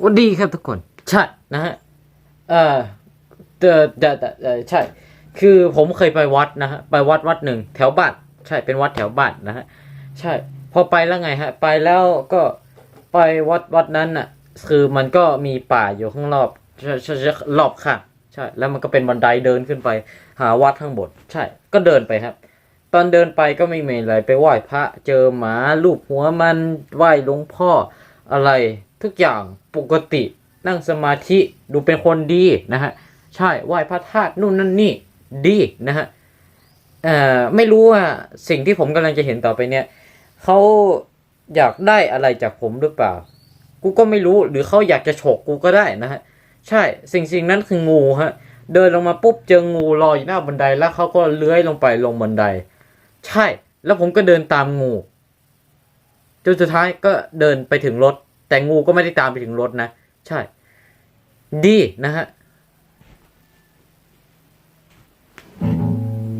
วันดีครับทุกคน ใช่นะฮะเออเดอเดอเออใช่ คือผมเคยไปวัดนะฮะไปวัดวัดหนึ่งแถวบ้านใช่เป็นวัดแถวบ้านนะฮะใช่ พอไปแล้วไงฮะ ไปแล้วก็ไปวัดวัดนั้นน่ะ คือมันก็มีป่าอยู่ข้างรอบใช่ใช่รอบข้างใช่ แล้วมันก็เป็นบันไดเดินขึ้นไป หาวัดข้างบนใช่ ก็เดินไปครับ ตอนเดินไปก็ไม่มีอะไรไปไหว้พระ เจอหมาลูบหัวมันไหว้หลวงพ่ออะไร ทุกอย่างปกตินั่งสมาธิดูเป็นคนดีนะฮะใช่ไหว้พระธาตุนู่นนั่นนี่ดีนะฮะเอ่อไม่รู้ว่าสิ่งที่ผมกำลังจะเห็นต่อไปเนี่ยเขาอยากได้อะไรจากผมหรือเปล่า กูก็ไม่รู้หรือเขาอยากจะฉกกูก็ได้นะฮะใช่สิ่งสิ่งนั้นคืองูฮะเดินลงมาปุ๊บเจองูลอยอยู่หน้าบันไดแล้วเขาก็เลื้อยลงไปลงบันได ใช่ แล้วผมก็เดินตามงูจนสุดท้ายก็เดินไปถึงรถ แต่งูก็ไม่ได้ตามไปถึงรถนะ ใช่ ดีนะฮะ